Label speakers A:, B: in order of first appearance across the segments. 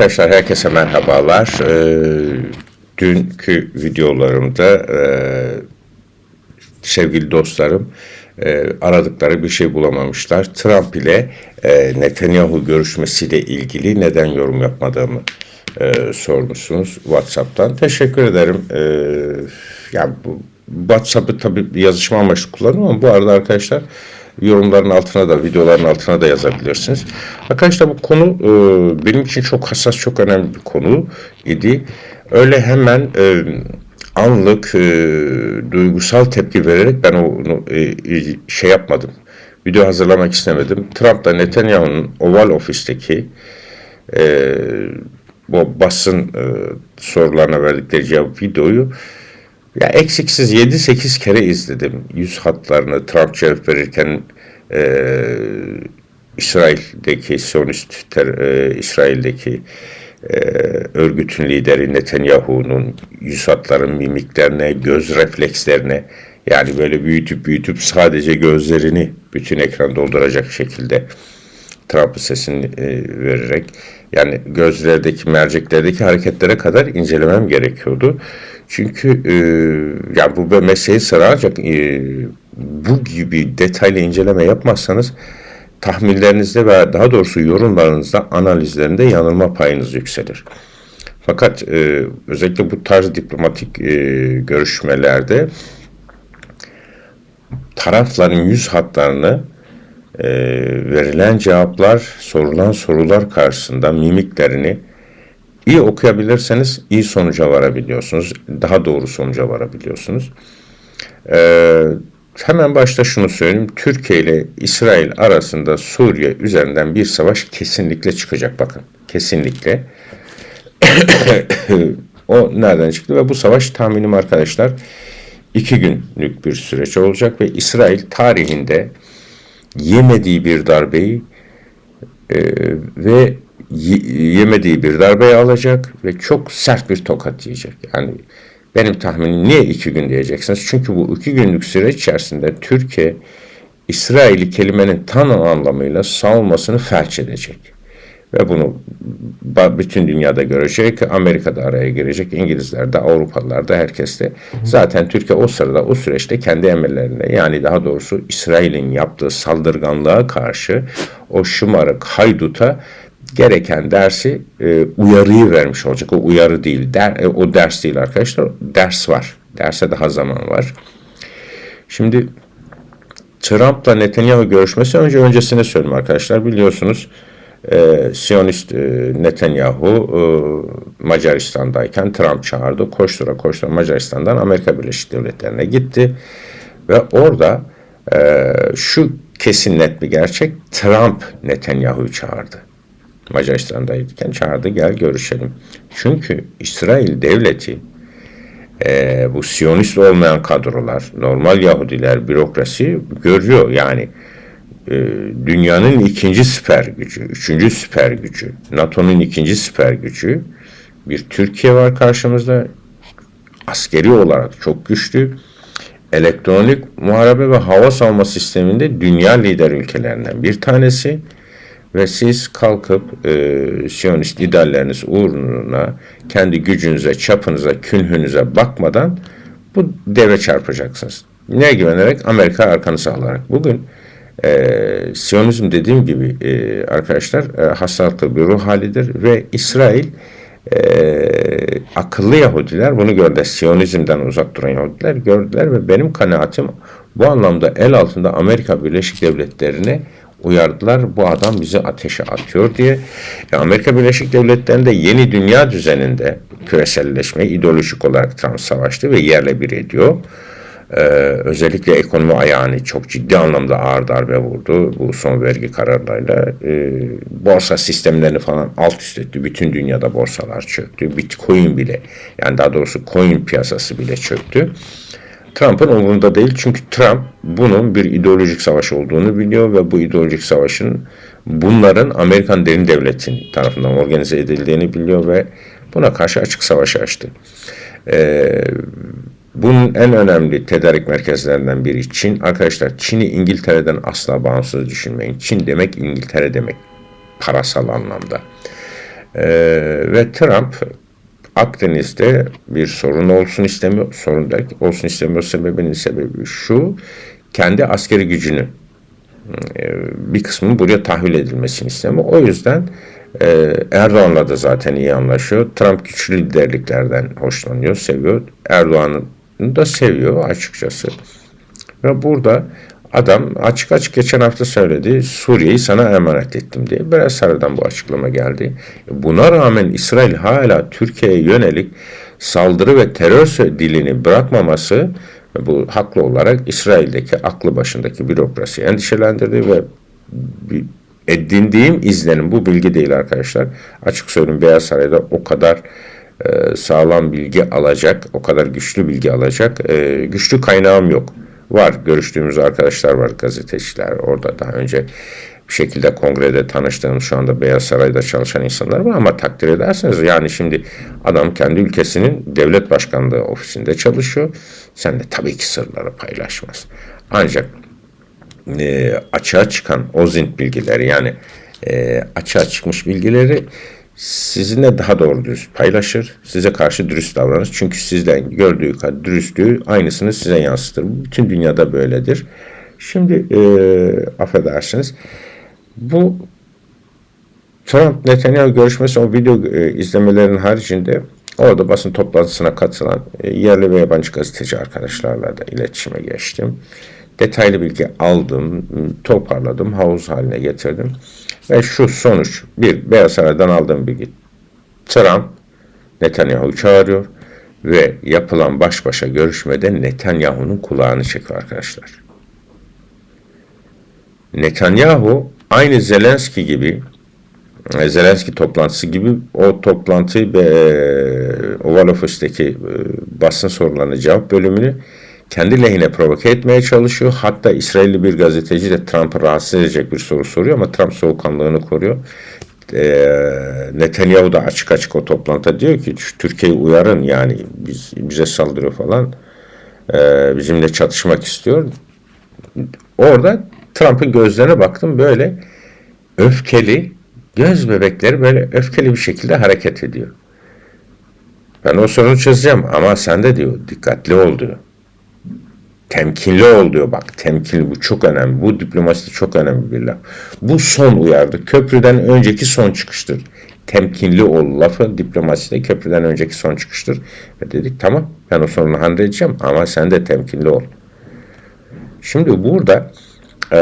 A: Arkadaşlar herkese merhabalar. Ee, dünkü videolarımda e, sevgili dostlarım e, aradıkları bir şey bulamamışlar. Trump ile e, Netanyahu görüşmesiyle ilgili neden yorum yapmadığımı e, sormuşsunuz WhatsApp'tan. Teşekkür ederim. E, yani bu WhatsApp'ı tabii yazışma amaçlı kullanıyorum ama bu arada arkadaşlar yorumların altına da videoların altına da yazabilirsiniz. Arkadaşlar bu konu e, benim için çok hassas çok önemli bir konu idi. Öyle hemen e, anlık e, duygusal tepki vererek ben onu e, e, şey yapmadım. Video hazırlamak istemedim. Trump da Netanyahu'nun Oval Ofis'teki e, bu basın e, sorularına verdikleri cevap videoyu ya eksiksiz 7-8 kere izledim. Yüz hatlarını Trump cevap verirken e, İsrail'deki Siyonist ter, e, İsrail'deki e, örgütün lideri Netanyahu'nun yüz hatların mimiklerine, göz reflekslerine yani böyle büyütüp büyütüp sadece gözlerini bütün ekran dolduracak şekilde Trump'ın sesini e, vererek yani gözlerdeki merceklerdeki hareketlere kadar incelemem gerekiyordu. Çünkü e, yani bu meseleyi sıralacak e, bu gibi detaylı inceleme yapmazsanız tahminlerinizde ve daha doğrusu yorumlarınızda analizlerinde yanılma payınız yükselir. Fakat e, özellikle bu tarz diplomatik e, görüşmelerde tarafların yüz hatlarını e, verilen cevaplar, sorulan sorular karşısında mimiklerini iyi okuyabilirseniz iyi sonuca varabiliyorsunuz. Daha doğru sonuca varabiliyorsunuz. Ee, hemen başta şunu söyleyeyim. Türkiye ile İsrail arasında Suriye üzerinden bir savaş kesinlikle çıkacak bakın. Kesinlikle. o nereden çıktı ve bu savaş tahminim arkadaşlar iki günlük bir süreç olacak ve İsrail tarihinde yemediği bir darbeyi e, ve yemediği bir darbeyi alacak ve çok sert bir tokat yiyecek. Yani benim tahminim niye iki gün diyeceksiniz? Çünkü bu iki günlük süreç içerisinde Türkiye İsrail'i kelimenin tam anlamıyla savunmasını felç edecek. Ve bunu bütün dünyada görecek, Amerika'da araya girecek, İngilizler de, Avrupalılar da, herkes de. Zaten Türkiye o sırada, o süreçte kendi emirlerine, yani daha doğrusu İsrail'in yaptığı saldırganlığa karşı o şımarık hayduta gereken dersi e, uyarıyı vermiş olacak. O uyarı değil, der, e, o ders değil arkadaşlar. Ders var. Derse daha zaman var. Şimdi Trump'la Netanyahu görüşmesi önce öncesine söyleyeyim arkadaşlar. Biliyorsunuz e, Siyonist e, Netanyahu e, Macaristan'dayken Trump çağırdı. Koştura koştura Macaristan'dan Amerika Birleşik Devletleri'ne gitti. Ve orada e, şu kesin net bir gerçek Trump Netanyahu'yu çağırdı. Macaristan'dayken çağırdı gel görüşelim. Çünkü İsrail devleti e, bu Siyonist olmayan kadrolar, normal Yahudiler, bürokrasi görüyor. Yani dünyanın ikinci süper gücü, üçüncü süper gücü, NATO'nun ikinci süper gücü bir Türkiye var karşımızda. Askeri olarak çok güçlü. Elektronik muharebe ve hava savunma sisteminde dünya lider ülkelerinden bir tanesi ve siz kalkıp e, Siyonist liderleriniz uğruna kendi gücünüze, çapınıza, künhünüze bakmadan bu deve çarpacaksınız. Neye güvenerek? Amerika arkanızı alarak. Bugün e, Siyonizm dediğim gibi e, arkadaşlar e, hastalıklı bir ruh halidir ve İsrail e, akıllı Yahudiler bunu gördüler. Siyonizmden uzak duran Yahudiler gördüler ve benim kanaatim bu anlamda el altında Amerika Birleşik Devletleri'ne uyardılar. Bu adam bizi ateşe atıyor diye. E, Amerika Birleşik Devletleri'nde yeni dünya düzeninde küreselleşme ideolojik olarak Trump savaştı ve yerle bir ediyor. Ee, özellikle ekonomi ayağını çok ciddi anlamda ağır darbe vurdu bu son vergi kararlarıyla. Ee, borsa sistemlerini falan alt üst etti. Bütün dünyada borsalar çöktü. Bitcoin bile yani daha doğrusu coin piyasası bile çöktü. Trump'ın umurunda değil çünkü Trump bunun bir ideolojik savaş olduğunu biliyor ve bu ideolojik savaşın bunların Amerikan derin devletin tarafından organize edildiğini biliyor ve buna karşı açık savaş açtı. Ee, bunun en önemli tedarik merkezlerinden biri Çin. Arkadaşlar Çin'i İngiltere'den asla bağımsız düşünmeyin. Çin demek İngiltere demek parasal anlamda. E, ve Trump Akdeniz'de bir sorun olsun istemiyor. Sorun der, olsun istemiyor sebebinin sebebi şu. Kendi askeri gücünü e, bir kısmının buraya tahvil edilmesini istemiyor. O yüzden e, Erdoğan'la da zaten iyi anlaşıyor. Trump güçlü liderliklerden hoşlanıyor, seviyor. Erdoğan'ı da seviyor açıkçası. Ve burada adam açık açık geçen hafta söyledi Suriye'yi sana emanet ettim diye. Biraz sonradan bu açıklama geldi. Buna rağmen İsrail hala Türkiye'ye yönelik saldırı ve terör dilini bırakmaması bu haklı olarak İsrail'deki aklı başındaki bürokrasiyi endişelendirdi ve edindiğim izlenim bu bilgi değil arkadaşlar. Açık söyleyeyim Beyaz Saray'da o kadar e, sağlam bilgi alacak, o kadar güçlü bilgi alacak e, güçlü kaynağım yok. Var görüştüğümüz arkadaşlar var gazeteciler orada daha önce bir şekilde kongrede tanıştığım şu anda Beyaz Saray'da çalışan insanlar var ama takdir ederseniz yani şimdi adam kendi ülkesinin devlet başkanlığı ofisinde çalışıyor. Sen de tabii ki sırları paylaşmaz. Ancak e, açığa çıkan OZINT bilgileri yani e, açığa çıkmış bilgileri sizinle daha doğru dürüst paylaşır. Size karşı dürüst davranır. Çünkü sizden gördüğü kadar dürüstlüğü aynısını size yansıtır. Bütün dünyada böyledir. Şimdi e, affedersiniz. Bu Trump Netanyahu görüşmesi o video e, izlemelerinin haricinde orada basın toplantısına katılan e, yerli ve yabancı gazeteci arkadaşlarla da iletişime geçtim. Detaylı bilgi aldım, toparladım, havuz haline getirdim. Ve şu sonuç, bir, Beyaz Saray'dan aldığım bilgi. Trump Netanyahu çağırıyor ve yapılan baş başa görüşmede Netanyahu'nun kulağını çekiyor arkadaşlar. Netanyahu aynı Zelenski gibi e, Zelenski toplantısı gibi o toplantıyı ve Oval Office'deki e, basın sorularına cevap bölümünü kendi lehine provoke etmeye çalışıyor. Hatta İsrailli bir gazeteci de Trump'ı rahatsız edecek bir soru soruyor ama Trump soğukkanlığını koruyor. E, Netanyahu da açık açık o toplantıda diyor ki Türkiye'yi uyarın yani biz, bize saldırıyor falan. E, bizimle çatışmak istiyor. Orada Trump'ın gözlerine baktım böyle öfkeli göz bebekleri böyle öfkeli bir şekilde hareket ediyor. Ben o sorunu çözeceğim ama sen de diyor dikkatli ol diyor. Temkinli ol diyor bak temkinli bu çok önemli. Bu diplomasi çok önemli bir laf. Bu son uyardı. Köprüden önceki son çıkıştır. Temkinli ol lafı diplomaside köprüden önceki son çıkıştır. Ve dedik tamam ben o sorunu halledeceğim ama sen de temkinli ol. Şimdi burada e,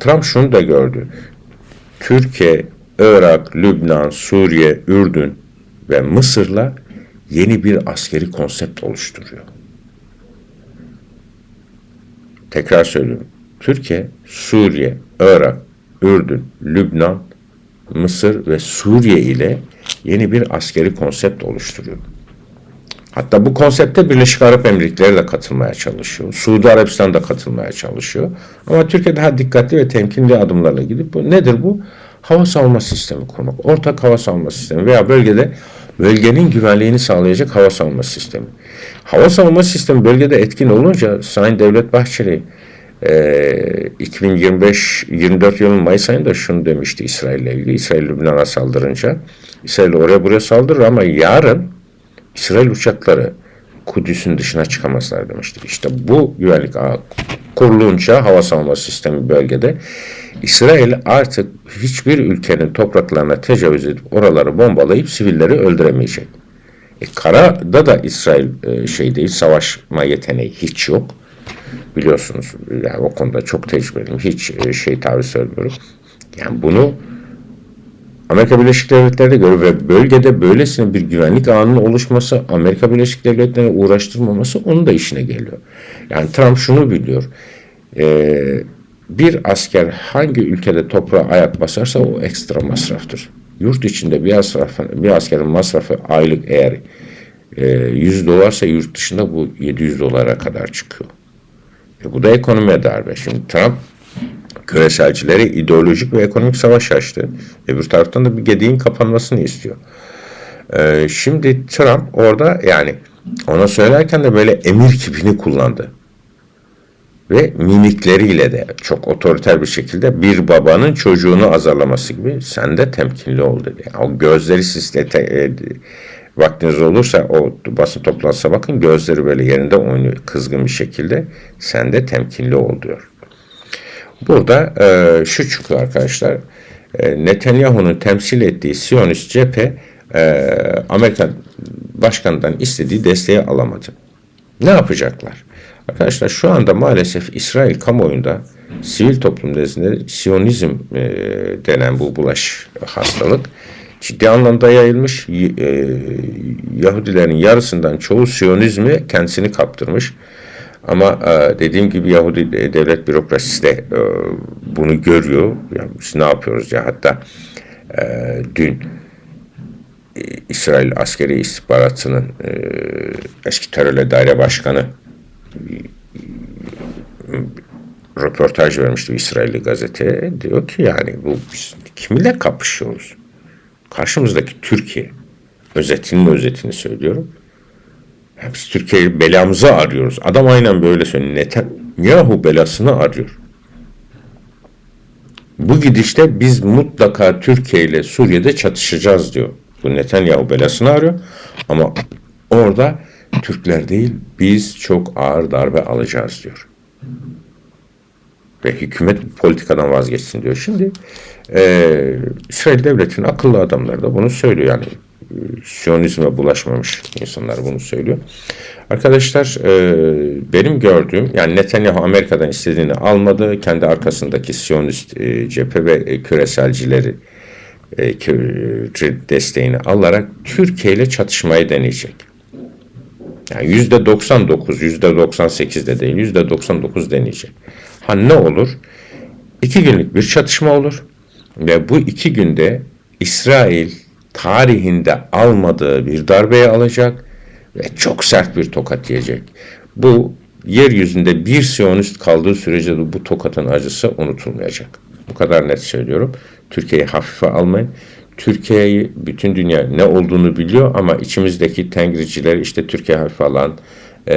A: Trump şunu da gördü. Türkiye, Irak, Lübnan, Suriye, Ürdün ve Mısır'la yeni bir askeri konsept oluşturuyor. Tekrar söylüyorum. Türkiye, Suriye, Irak, Ürdün, Lübnan, Mısır ve Suriye ile yeni bir askeri konsept oluşturuyor. Hatta bu konsepte Birleşik Arap Emirlikleri de katılmaya çalışıyor. Suudi Arabistan da katılmaya çalışıyor. Ama Türkiye daha dikkatli ve temkinli adımlarla gidip bu nedir bu? Hava savunma sistemi kurmak. Ortak hava savunma sistemi veya bölgede bölgenin güvenliğini sağlayacak hava savunma sistemi. Hava savunma sistemi bölgede etkin olunca Sayın Devlet Bahçeli e, 2025-24 yılın Mayıs ayında şunu demişti İsrail ile ilgili. İsrail Lübnan'a saldırınca İsrail oraya buraya saldırır ama yarın İsrail uçakları Kudüs'ün dışına çıkamazlar demiştik. İşte bu güvenlik ağı kurulunca hava savunma sistemi bölgede İsrail artık hiçbir ülkenin topraklarına tecavüz edip oraları bombalayıp sivilleri öldüremeyecek. E, karada da İsrail e, şey değil, savaşma yeteneği hiç yok. Biliyorsunuz yani o konuda çok tecrübeliyim. Hiç e, şey tabi söylüyorum. Yani bunu Amerika Birleşik Devletleri'ne göre ve bölgede böylesine bir güvenlik ağının oluşması Amerika Birleşik Devletleri'ne uğraştırmaması onun da işine geliyor. Yani Trump şunu biliyor. Ee, bir asker hangi ülkede toprağa ayak basarsa o ekstra masraftır. Yurt içinde bir, asraf, bir askerin masrafı aylık eğer e, 100 dolarsa yurt dışında bu 700 dolara kadar çıkıyor. E, bu da ekonomiye darbe. Şimdi Trump küreselcileri ideolojik ve ekonomik savaş açtı. Öbür taraftan da bir gediğin kapanmasını istiyor. Ee, şimdi Trump orada yani ona söylerken de böyle emir kipini kullandı. Ve mimikleriyle de çok otoriter bir şekilde bir babanın çocuğunu azarlaması gibi sen de temkinli ol dedi. Yani o gözleri sizde e, vaktiniz olursa o basın toplantısına bakın gözleri böyle yerinde oynuyor kızgın bir şekilde sen de temkinli ol diyor. Burada e, şu çıkıyor arkadaşlar. E, Netanyahu'nun temsil ettiği Siyonist cephe e, Amerika başkanından istediği desteği alamadı. Ne yapacaklar? Arkadaşlar şu anda maalesef İsrail kamuoyunda sivil toplum nezdinde Siyonizm e, denen bu bulaş hastalık ciddi anlamda yayılmış. E, Yahudilerin yarısından çoğu Siyonizmi kendisini kaptırmış. Ama e, dediğim gibi Yahudi devlet bürokrasisi de e, bunu görüyor. Yani biz ne yapıyoruz ya hatta e, dün e, İsrail askeri istihbaratının e, eski terörle daire başkanı röportaj vermişti İsrailli gazeteye. Diyor ki yani bu biz kiminle kapışıyoruz? Karşımızdaki Türkiye. Özetinin özetini söylüyorum. Ya biz Türkiye'yi belamızı arıyoruz. Adam aynen böyle söylüyor. Netanyahu belasını arıyor. Bu gidişte biz mutlaka Türkiye ile Suriye'de çatışacağız diyor. Bu Netanyahu belasını arıyor. Ama orada Türkler değil biz çok ağır darbe alacağız diyor. Ve hükümet politikadan vazgeçsin diyor. Şimdi e, İsrail devletinin akıllı adamları da bunu söylüyor. Yani e, Siyonizme bulaşmamış insanlar bunu söylüyor. Arkadaşlar e, benim gördüğüm yani Netanyahu Amerika'dan istediğini almadı. Kendi arkasındaki Siyonist e, cephe ve e, küreselcileri e, desteğini alarak Türkiye ile çatışmayı deneyecek. Yani yüzde 99, yüzde 98 de değil, yüzde 99 deneyecek. Ha ne olur? İki günlük bir çatışma olur ve bu iki günde İsrail tarihinde almadığı bir darbeyi alacak ve çok sert bir tokat yiyecek. Bu yeryüzünde bir Siyonist kaldığı sürece de bu tokatın acısı unutulmayacak. Bu kadar net söylüyorum. Türkiye'yi hafife almayın. Türkiye'yi bütün dünya ne olduğunu biliyor ama içimizdeki tengriciler işte Türkiye hafife alan e,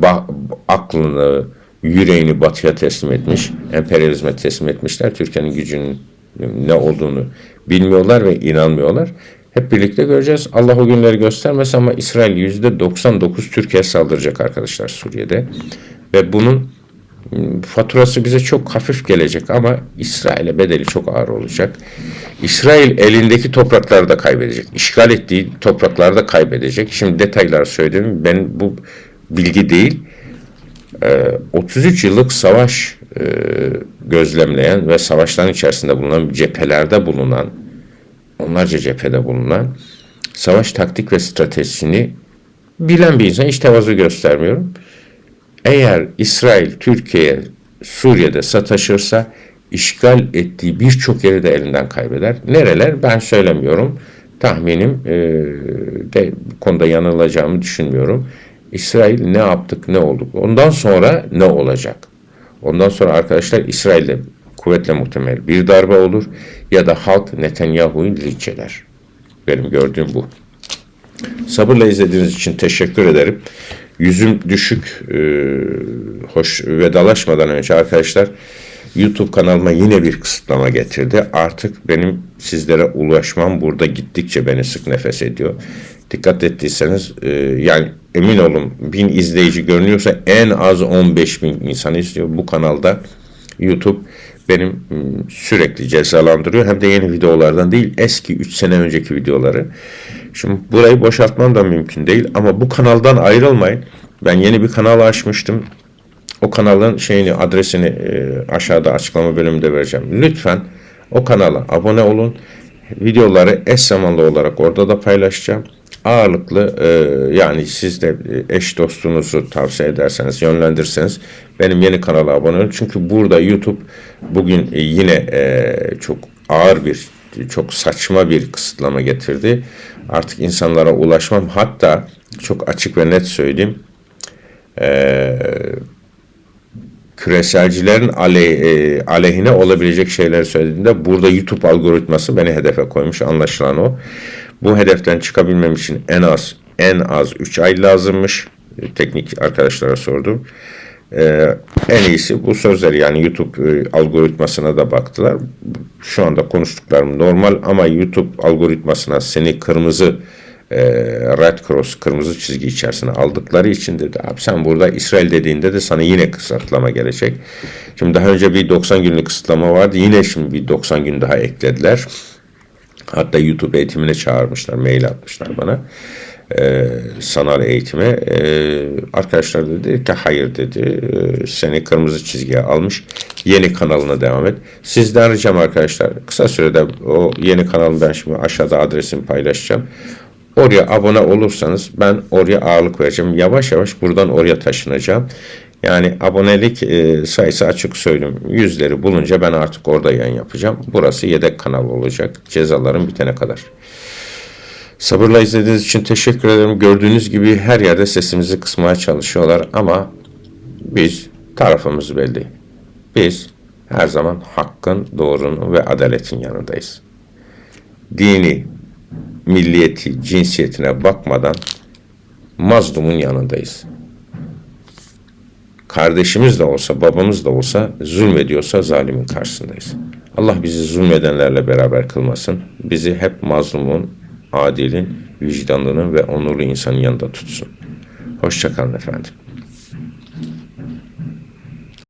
A: ba- aklını, yüreğini batıya teslim etmiş, emperyalizme teslim etmişler. Türkiye'nin gücünün ne olduğunu bilmiyorlar ve inanmıyorlar. Hep birlikte göreceğiz. Allah o günleri göstermez ama İsrail %99 Türkiye saldıracak arkadaşlar Suriye'de. Ve bunun faturası bize çok hafif gelecek ama İsrail'e bedeli çok ağır olacak. İsrail elindeki toprakları da kaybedecek. İşgal ettiği toprakları da kaybedecek. Şimdi detaylar söyledim. Ben bu bilgi değil. 33 yıllık savaş e, gözlemleyen ve savaşların içerisinde bulunan cephelerde bulunan onlarca cephede bulunan savaş taktik ve stratejisini bilen bir insan hiç tevazu göstermiyorum. Eğer İsrail Türkiye'ye Suriye'de sataşırsa işgal ettiği birçok yeri de elinden kaybeder. Nereler ben söylemiyorum. Tahminim e, de bu konuda yanılacağımı düşünmüyorum. İsrail ne yaptık ne olduk. Ondan sonra ne olacak? Ondan sonra arkadaşlar İsrail'de kuvvetle muhtemel bir darbe olur ya da halk Netanyahu'yu linç eder. Benim gördüğüm bu. Sabırla izlediğiniz için teşekkür ederim. Yüzüm düşük, e, hoş vedalaşmadan önce arkadaşlar YouTube kanalıma yine bir kısıtlama getirdi. Artık benim sizlere ulaşmam burada gittikçe beni sık nefes ediyor. Dikkat ettiyseniz e, yani emin olun bin izleyici görünüyorsa en az 15 bin insan izliyor. Bu kanalda YouTube benim m, sürekli cezalandırıyor. Hem de yeni videolardan değil eski 3 sene önceki videoları. Şimdi burayı boşaltmam da mümkün değil ama bu kanaldan ayrılmayın. Ben yeni bir kanal açmıştım. O kanalın şeyini, adresini e, aşağıda açıklama bölümünde vereceğim. Lütfen o kanala abone olun. Videoları eş zamanlı olarak orada da paylaşacağım. Ağırlıklı e, yani siz de eş dostunuzu tavsiye ederseniz, yönlendirirseniz benim yeni kanala abone olun. Çünkü burada YouTube bugün e, yine e, çok ağır bir, çok saçma bir kısıtlama getirdi. Artık insanlara ulaşmam hatta çok açık ve net söyleyeyim. Eee küreselcilerin aley, e, aleyhine olabilecek şeyler söylediğinde burada YouTube algoritması beni hedefe koymuş anlaşılan o. Bu hedeften çıkabilmem için en az en az 3 ay lazımmış. E, teknik arkadaşlara sordum. Ee, en iyisi bu sözleri yani YouTube e, algoritmasına da baktılar. Şu anda konuştuklarım normal ama YouTube algoritmasına seni kırmızı e, red cross kırmızı çizgi içerisine aldıkları için dedi abi sen burada İsrail dediğinde de sana yine kısıtlama gelecek. Şimdi daha önce bir 90 günlük kısıtlama vardı. Yine şimdi bir 90 gün daha eklediler. Hatta YouTube eğitimine çağırmışlar, mail atmışlar bana. Ee, sanal eğitime. Ee, arkadaşlar dedi ki hayır dedi. Ee, seni kırmızı çizgiye almış. Yeni kanalına devam et. Sizden ricam arkadaşlar kısa sürede o yeni kanalını ben şimdi aşağıda adresimi paylaşacağım. Oraya abone olursanız ben oraya ağırlık vereceğim. Yavaş yavaş buradan oraya taşınacağım. Yani abonelik e, sayısı açık söyleyeyim. Yüzleri bulunca ben artık orada yayın yapacağım. Burası yedek kanal olacak. Cezaların bitene kadar. Sabırla izlediğiniz için teşekkür ederim. Gördüğünüz gibi her yerde sesimizi kısmaya çalışıyorlar ama biz tarafımız belli. Biz her zaman hakkın, doğrunun ve adaletin yanındayız. Dini, milliyeti, cinsiyetine bakmadan mazlumun yanındayız. Kardeşimiz de olsa, babamız da olsa zulmediyorsa zalimin karşısındayız. Allah bizi zulmedenlerle beraber kılmasın. Bizi hep mazlumun, adilin, vicdanlının ve onurlu insanın yanında tutsun. Hoşçakalın efendim.